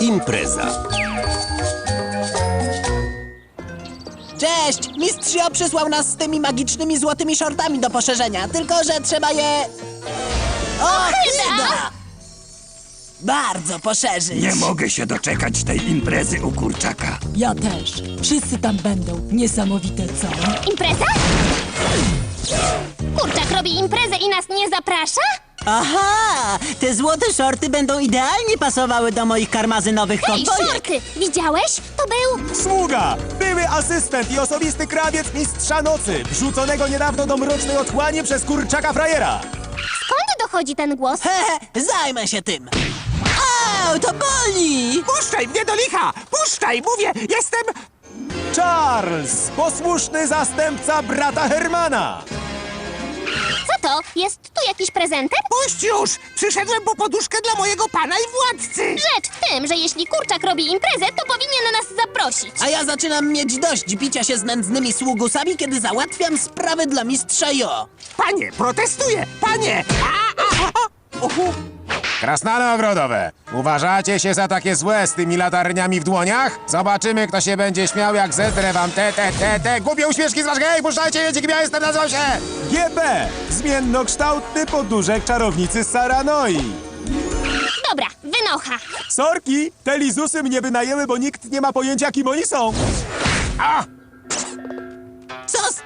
Impreza. Cześć! Mistrz Jo przysłał nas z tymi magicznymi złotymi shortami do poszerzenia, tylko że trzeba je... Ochyda! Bardzo poszerzyć. Nie mogę się doczekać tej imprezy u kurczaka. Ja też. Wszyscy tam będą. Niesamowite, co? Impreza? Kurczak robi imprezę i nas nie zaprasza? Aha! Te złote shorty będą idealnie pasowały do moich karmazynowych Hej, kowbojek. szorty! Widziałeś? To był... Sługa! Były asystent i osobisty krawiec mistrza nocy, wrzuconego niedawno do mrocznej otchłani przez kurczaka frajera. Skąd dochodzi ten głos? Hehe, zajmę się tym. Au, to boli! Puszczaj mnie do licha! Puszczaj, mówię, jestem... Charles, posłuszny zastępca brata Hermana. Co to? Jest tu jakiś prezenter? Puść już! Przyszedłem po poduszkę dla mojego pana i władcy! Rzecz w tym, że jeśli kurczak robi imprezę, to powinien nas zaprosić. A ja zaczynam mieć dość bicia się z nędznymi sługusami, kiedy załatwiam sprawy dla mistrza Jo. Panie, protestuję! Panie! A, a, a, a. Uhu. Krasnale ogrodowe, uważacie się za takie złe z tymi latarniami w dłoniach? Zobaczymy, kto się będzie śmiał, jak zedrę wam te, te, te, te głupie uśmieszki z waszych... Hej, puszczajcie, wiecie, kim ja jestem, nazywam się... GB! Zmiennokształtny poduszek czarownicy Saranoi. Dobra, wynocha. Sorki, te lizusy mnie wynajęły, bo nikt nie ma pojęcia, kim oni są.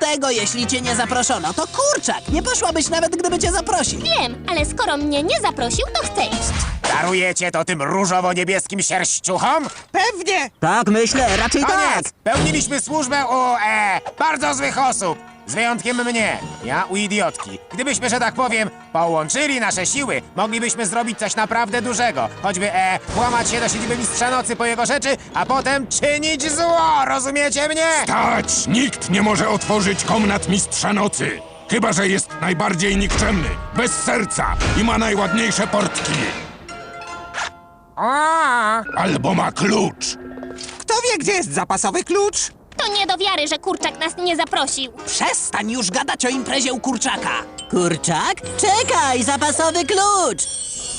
Tego, jeśli cię nie zaproszono? To kurczak. Nie poszłabyś nawet, gdyby cię zaprosił. Wiem, ale skoro mnie nie zaprosił, to chcę iść. Darujecie to tym różowo-niebieskim sierściuchom? Pewnie! Tak myślę, raczej tak. Koniec! Pełniliśmy służbę u e, bardzo złych osób. Z wyjątkiem mnie. Ja u idiotki. Gdybyśmy, że tak powiem, połączyli nasze siły, moglibyśmy zrobić coś naprawdę dużego. Choćby, e, włamać się do siedziby mistrza nocy po jego rzeczy, a potem czynić zło, rozumiecie mnie? Stać! Nikt nie może otworzyć komnat mistrza nocy. Chyba, że jest najbardziej nikczemny, bez serca i ma najładniejsze portki. A, Albo ma klucz. kto wie, gdzie jest zapasowy klucz? To nie do wiary, że kurczak nas nie zaprosił. Przestań już gadać o imprezie u kurczaka. Kurczak? Czekaj, zapasowy klucz!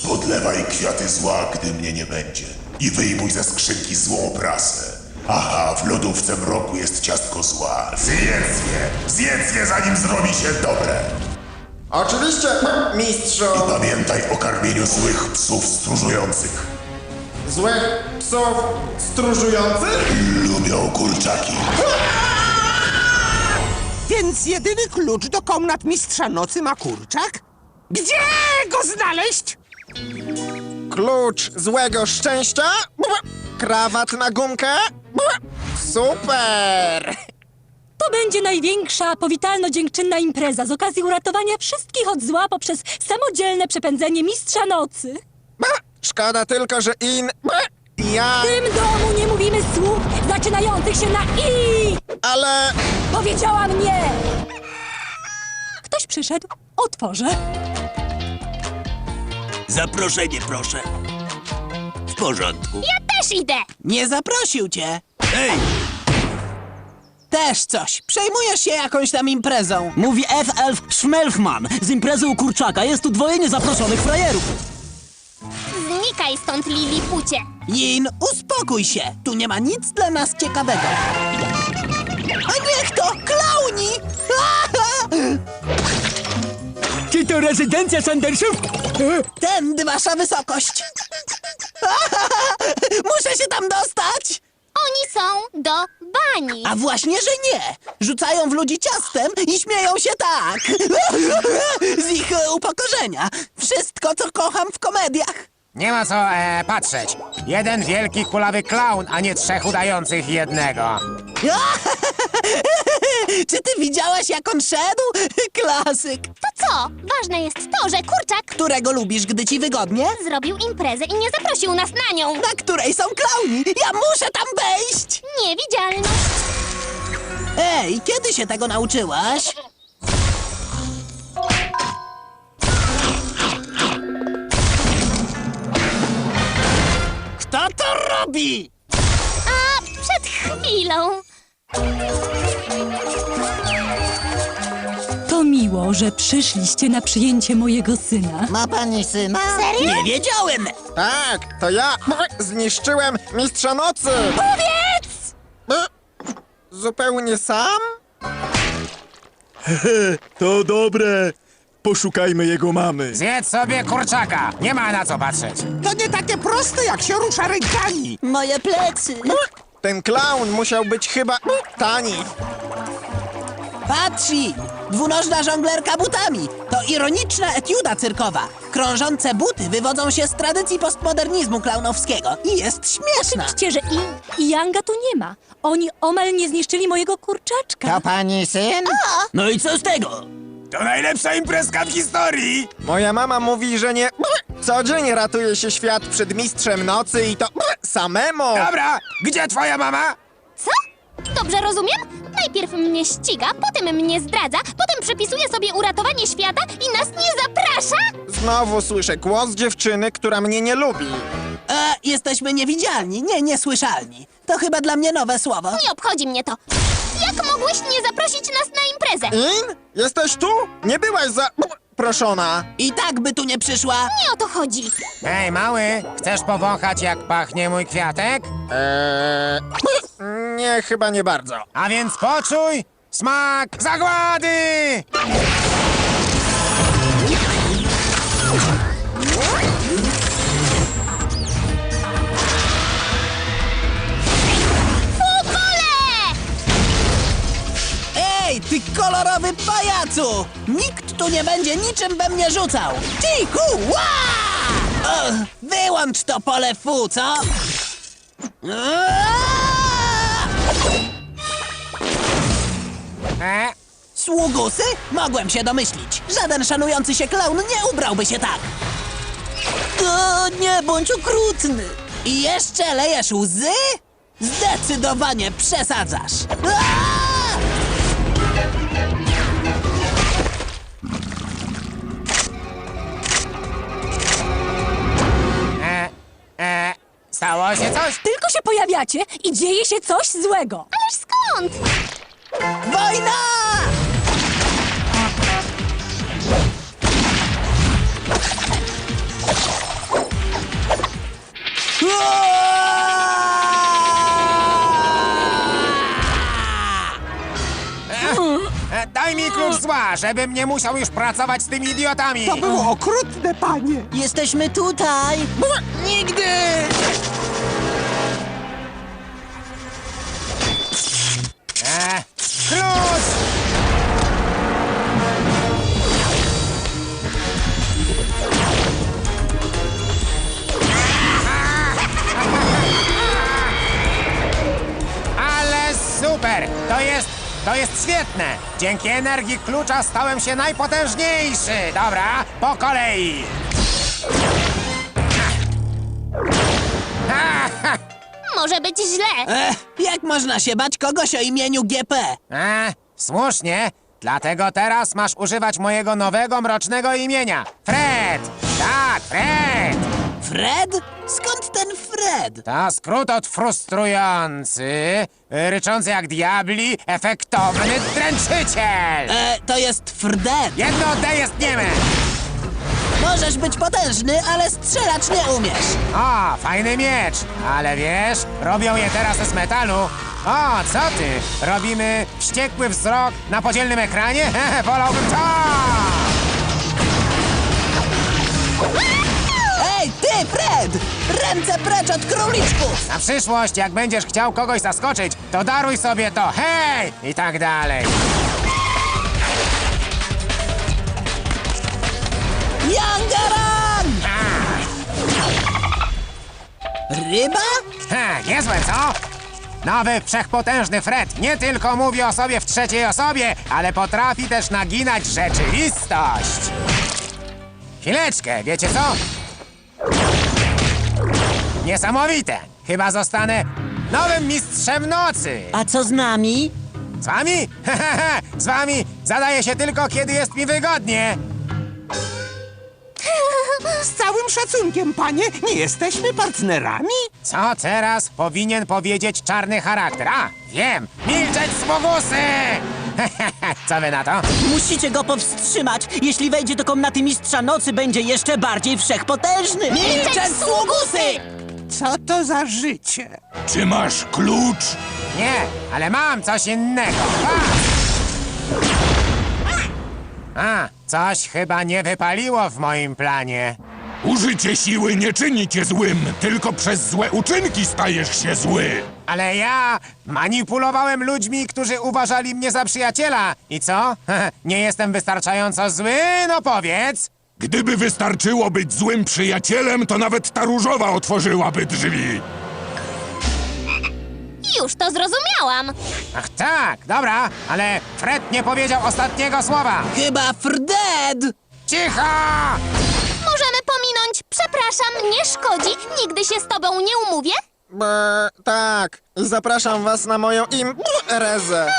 Podlewaj kwiaty zła, gdy mnie nie będzie. I wyjmuj ze skrzynki złą prasę. Aha, w lodówce mroku jest ciastko zła. Zjedz je! Zjedz je, zanim zrobi się dobre! Oczywiście, mistrzu. Pamiętaj o karmieniu złych psów stróżujących. Złych psów stróżujących? Lubią kurczaki. Więc jedyny klucz do komnat mistrza nocy ma kurczak? Gdzie go znaleźć? Klucz złego szczęścia? Krawat na gumkę? Super! To będzie największa powitalno-dziękczynna impreza z okazji uratowania wszystkich od zła poprzez samodzielne przepędzenie Mistrza Nocy. Szkoda tylko, że in... Ja... W tym domu nie mówimy słów zaczynających się na i. Ale... Powiedziałam nie! Ktoś przyszedł? Otworzę. Zaproszenie, proszę. W porządku. Ja też idę. Nie zaprosił cię. Ej! Też coś. Przejmujesz się jakąś tam imprezą. Mówi F-Elf Schmelchman z imprezy u kurczaka. Jest tu dwoje zaproszonych frajerów. Znikaj stąd, Lilipucie. Jin, uspokój się. Tu nie ma nic dla nas ciekawego. A niech to klauni! Czy to rezydencja Sandersów? Tędy, wasza wysokość. Muszę się tam dostać. Oni są do bani. A właśnie, że nie. Rzucają w ludzi ciastem i śmieją się tak. Z ich e, upokorzenia. Wszystko, co kocham w komediach. Nie ma co e, patrzeć. Jeden wielki kulawy klaun, a nie trzech udających jednego. Czy ty widziałaś, jak on szedł? Klasyk. To co? Ważne jest to, że kurczak Którego lubisz, gdy ci wygodnie? zrobił imprezę i nie zaprosił nas na nią. Na której są klauni. Ja muszę tam wejść. Niewidzialność. Ej, kiedy się tego nauczyłaś? robi? A przed chwilą. To miło, że przyszliście na przyjęcie mojego syna. Ma pani syna? Nie wiedziałem! Tak, to ja zniszczyłem mistrza nocy! Powiedz! Zupełnie sam? To dobre. Poszukajmy jego mamy. Zjedz sobie kurczaka. Nie ma na co patrzeć. To nie takie proste, jak się rusza rękami. Moje plecy. Ten klaun musiał być chyba tani. Patrz, dwunożna żonglerka butami. To ironiczna etiuda cyrkowa. Krążące buty wywodzą się z tradycji postmodernizmu klaunowskiego i jest śmieszna. Oczywiście, że i, i Yanga tu nie ma. Oni omal nie zniszczyli mojego kurczaczka. To pani syn? No i co z tego? To najlepsza imprezka w historii. Moja mama mówi, że nie co dzień ratuje się świat przed mistrzem nocy i to samemu. Dobra, gdzie twoja mama? Co? Dobrze rozumiem? Najpierw mnie ściga, potem mnie zdradza, potem przypisuje sobie uratowanie świata i nas nie zaprasza? Znowu słyszę głos dziewczyny, która mnie nie lubi. E, jesteśmy niewidzialni, nie niesłyszalni. To chyba dla mnie nowe słowo. Nie obchodzi mnie to. Jak mogłeś nie zaprosić nas na imprezę? In? Jesteś tu? Nie byłaś za... proszona. I tak by tu nie przyszła. Nie o to chodzi. Hej, mały, chcesz powąchać jak pachnie mój kwiatek? Eee... Nie, chyba nie bardzo. A więc poczuj smak zagłady! Ty kolorowy pajacu! Nikt tu nie będzie niczym we mnie rzucał! Ugh, Wyłącz to pole fu, co? Sługusy? Mogłem się domyślić. Żaden szanujący się klaun nie ubrałby się tak. To nie bądź okrutny. I jeszcze lejesz łzy? Zdecydowanie przesadzasz. Aaaa! Stało się coś? Tylko się pojawiacie i dzieje się coś złego. Ależ skąd? Żebym nie musiał już pracować z tymi idiotami! To było okrutne, panie. Jesteśmy tutaj. Nigdy! E? Klucz! Ale super! To jest, to jest świetne! Dzięki energii klucza stałem się najpotężniejszy! Dobra, po kolei! Może być źle. Ech, jak można się bać kogoś o imieniu GP? E, słusznie. Dlatego teraz masz używać mojego nowego mrocznego imienia. Fred! Tak, Fred! Fred? Skąd ten Fred? To skrót od frustrujący, ryczący jak diabli, efektowny dręczyciel! E, to jest Frdet. Jedno D jest nieme! Możesz być potężny, ale strzelać nie umiesz. O, fajny miecz! Ale wiesz, robią je teraz z metalu. O, co ty? Robimy wściekły wzrok na podzielnym ekranie? Wolałbym to! Ej, ty, Fred! Ręce precz od króliczków! Na przyszłość, jak będziesz chciał kogoś zaskoczyć, to daruj sobie to, hej! I tak dalej. Yangaran! Ryba? Ha, niezłe, co? Nowy, wszechpotężny Fred nie tylko mówi o sobie w trzeciej osobie, ale potrafi też naginać rzeczywistość. Chwileczkę, wiecie co? Niesamowite! Chyba zostanę nowym mistrzem nocy! A co z nami? Z wami? Z wami zadaje się tylko, kiedy jest mi wygodnie. Z całym szacunkiem, panie, nie jesteśmy partnerami? Co teraz powinien powiedzieć czarny charakter? A, wiem! Milczeć, smogusy! Co wy na to? Musicie go powstrzymać. Jeśli wejdzie do komnaty mistrza nocy, będzie jeszcze bardziej wszechpotężny. Milczeć, sługusy! Co to za życie? Czy masz klucz? Nie, ale mam coś innego. A! A, coś chyba nie wypaliło w moim planie. Użycie siły nie czyni cię złym, tylko przez złe uczynki stajesz się zły. Ale ja manipulowałem ludźmi, którzy uważali mnie za przyjaciela. I co? Nie jestem wystarczająco zły? No powiedz. Gdyby wystarczyło być złym przyjacielem, to nawet ta różowa otworzyłaby drzwi. Już to zrozumiałam. Ach tak, dobra, ale Fred nie powiedział ostatniego słowa. Chyba Fred! Cicho! Przepraszam, nie szkodzi. Nigdy się z tobą nie umówię. Brr, tak. Zapraszam was na moją imprezę.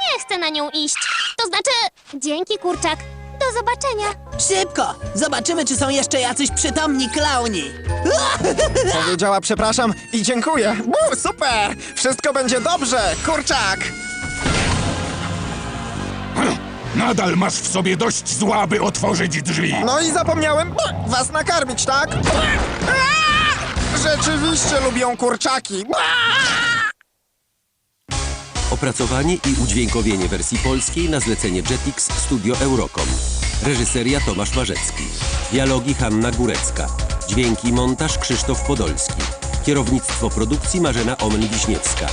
Nie chcę na nią iść. To znaczy, dzięki kurczak. Do zobaczenia. Szybko! Zobaczymy, czy są jeszcze jacyś przytomni klauni. Powiedziała przepraszam i dziękuję. Bu, super! Wszystko będzie dobrze, kurczak! Nadal masz w sobie dość zła, by otworzyć drzwi. No i zapomniałem was nakarmić, tak? Rzeczywiście lubią kurczaki. Opracowanie i udźwiękowienie wersji polskiej na zlecenie Jetix Studio Eurocom. Reżyseria Tomasz Marzecki. Dialogi Hanna Górecka. Dźwięki i montaż Krzysztof Podolski. Kierownictwo produkcji Marzena Omen-Wiśniewska.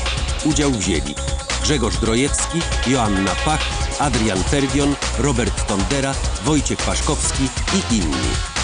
Udział wzięli Grzegorz Drojewski, Joanna Pach, Adrian Ferwion, Robert Tondera, Wojciech Paszkowski i inni.